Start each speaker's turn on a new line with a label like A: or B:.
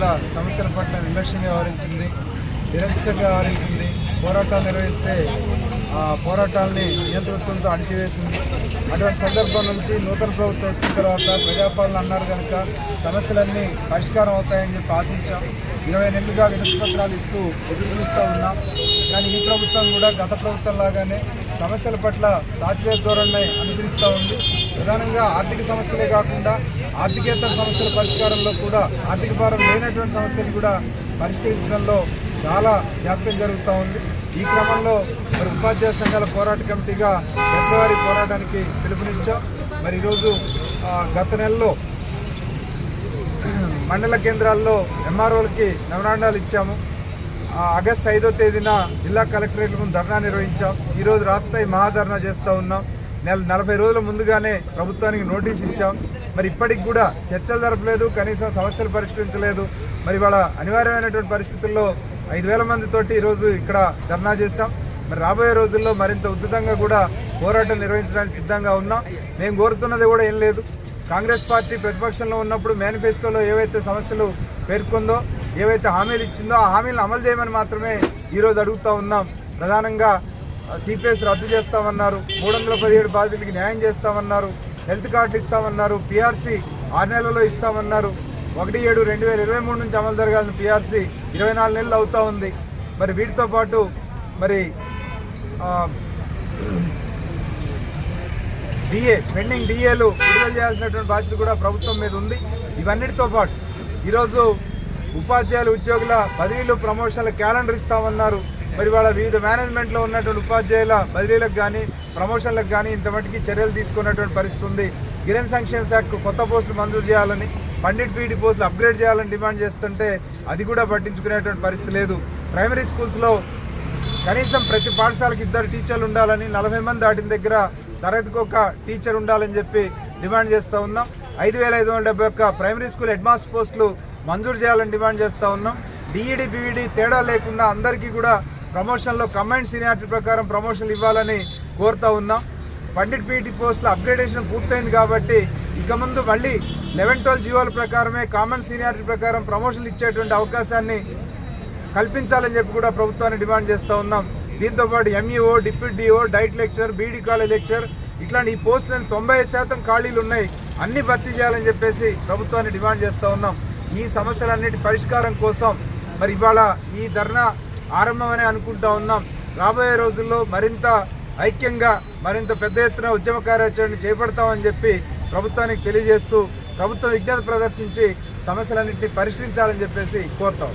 A: జిల్లా సమస్యల పట్ల నిర్లక్ష్యంగా వ్యవహరించింది నిరంకుశంగా వ్యవహరించింది పోరాటాలు నిర్వహిస్తే ఆ పోరాటాలని నియంతృత్వంతో అణిచివేసింది. అటువంటి సందర్భం నుంచి నూతన ప్రభుత్వం వచ్చిన తర్వాత ప్రజాపాలన అన్నారు కనుక సమస్యలన్నీ పరిష్కారం అవుతాయని చెప్పి ఆశించాం. ఇరవై నెలలుగా వినతిపత్రాలు ఇస్తూ ఎదురుచూస్తూ ఉన్నాం. కానీ ఈ ప్రభుత్వం కూడా గత ప్రభుత్వం లాగానే సమస్యల పట్ల సాత్వేత ధోరణి అనుసరిస్తూ ఉంది. ప్రధానంగా ఆర్థిక సమస్యలే కాకుండా ఆర్థికేతర సమస్యల పరిష్కారంలో కూడా ఆర్థిక భారం లేనటువంటి సమస్యలు కూడా పరిష్కరించడంలో చాలా జాప్యం జరుగుతూ ఉంది. ఈ క్రమంలో మరి ఉపాధ్యాయ సంఘాల పోరాట కమిటీగా దశవారి పోరాటానికి పిలుపునిచ్చాం. మరి ఈరోజు గత నెలలో మండల కేంద్రాల్లో ఎంఆర్ఓలకి మెమరాండాలు ఇచ్చాము. ఆగస్టు ఐదో తేదీన జిల్లా కలెక్టరేట్ ముందు ధర్నా నిర్వహించాం. ఈరోజు రాస్తాయి మహాధర్నా చేస్తూ ఉన్నాం. నెల నలభై రోజుల ముందుగానే ప్రభుత్వానికి నోటీస్ ఇచ్చాం. మరి ఇప్పటికి కూడా చర్చలు జరపలేదు కనీసం సమస్యలు పరిష్కరించలేదు. మరి వాళ్ళ అనివార్యమైనటువంటి పరిస్థితుల్లో ఐదు వేల మందితోటి ఈరోజు ఇక్కడ ధర్నా చేశాం. మరి రాబోయే రోజుల్లో మరింత ఉధృతంగా కూడా పోరాటం నిర్వహించడానికి సిద్ధంగా ఉన్నాం. మేము కోరుతున్నది కూడా ఏం లేదు. కాంగ్రెస్ పార్టీ ప్రతిపక్షంలో ఉన్నప్పుడు మేనిఫెస్టోలో ఏవైతే సమస్యలు పేర్కొందో ఏవైతే హామీలు ఇచ్చిందో ఆ హామీలను అమలు చేయమని మాత్రమే ఈరోజు అడుగుతూ ఉన్నాం. ప్రధానంగా సిపిఎస్ రద్దు చేస్తామన్నారు. మూడు వందల పదిహేడు బాధితులకి న్యాయం చేస్తామన్నారు. హెల్త్ కార్డు ఇస్తామన్నారు. పిఆర్సీ ఆరు నెలల్లో ఇస్తామన్నారు. ఒకటి ఏడు రెండు వేల ఇరవై మూడు నుంచి అమలు జరగాల్సిన పిఆర్సీ ఇరవై నాలుగు నెలలు అవుతూ ఉంది. మరి వీటితో పాటు మరి డిఏ పెండింగ్ డిఏలు విడుదల చేయాల్సినటువంటి బాధ్యత కూడా ప్రభుత్వం మీద ఉంది. ఇవన్నిటితో పాటు ఈరోజు ఉపాధ్యాయులు ఉద్యోగుల బదిలీలు ప్రమోషన్ల క్యాలెండర్ ఇస్తామన్నారు. మరి వాళ్ళ వివిధ మేనేజ్మెంట్లో ఉన్నటువంటి ఉపాధ్యాయుల బదిలీలకు కానీ ప్రమోషన్లకు కానీ ఇంత మటుకి చర్యలు తీసుకున్నటువంటి పరిస్థితి ఉంది. గిరెన్ సంక్షేమ శాఖకు కొత్త పోస్టులు మంజూరు చేయాలని పండిట్ పీడి పోస్టులు అప్గ్రేడ్ చేయాలని డిమాండ్ చేస్తుంటే అది కూడా పట్టించుకునేటువంటి పరిస్థితి లేదు. ప్రైమరీ స్కూల్స్లో కనీసం ప్రతి పాఠశాలకు ఇద్దరు టీచర్లు ఉండాలని నలభై మంది దాటిన దగ్గర తరగతికి ఒక టీచర్ ఉండాలని చెప్పి డిమాండ్ చేస్తూ ఉన్నాం. ఐదు వేల ఐదు వందల డెబ్బై ఒక్క ప్రైమరీ స్కూల్ హెడ్ పోస్టులు మంజూరు చేయాలని డిమాండ్ చేస్తూ ఉన్నాం. డిఈడి బీఈడి తేడా లేకుండా అందరికీ కూడా ప్రమోషన్లో కమాండ్ సీనియారిటీ ప్రకారం ప్రమోషన్లు ఇవ్వాలని కోరుతూ ఉన్నాం. పండిట్ పీటీ పోస్టుల అప్గ్రేడేషన్ పూర్తయింది కాబట్టి ఇక ముందు మళ్ళీ లెవెన్ ట్వెల్వ్ జీవోల ప్రకారమే కామన్ సీనియారిటీ ప్రకారం ప్రమోషన్లు ఇచ్చేటువంటి అవకాశాన్ని కల్పించాలని చెప్పి కూడా ప్రభుత్వాన్ని డిమాండ్ చేస్తూ ఉన్నాం. దీంతో పాటు MEO deputy DO DIET lecture BD college lecture ఇట్లాంటి ఈ పోస్టులను తొంభై శాతం ఖాళీలు ఉన్నాయి. అన్ని భర్తీ చేయాలని చెప్పేసి ప్రభుత్వాన్ని డిమాండ్ చేస్తూ ఉన్నాం. ఈ సమస్యలన్నిటి పరిష్కారం కోసం మరి ఇవాళ ఈ ధర్నా ఆరంభమని అనుకుంటా ఉన్నాం. రాబోయే రోజుల్లో మరింత ఐక్యంగా మరింత పెద్ద ఎత్తున ఉద్యమ కార్యాచరణ చేపడతామని చెప్పి ప్రభుత్వానికి తెలియజేస్తూ ప్రభుత్వం విజ్ఞత ప్రదర్శించి సమస్యలన్నింటినీ పరిష్కరించాలని చెప్పేసి కోరుతాం.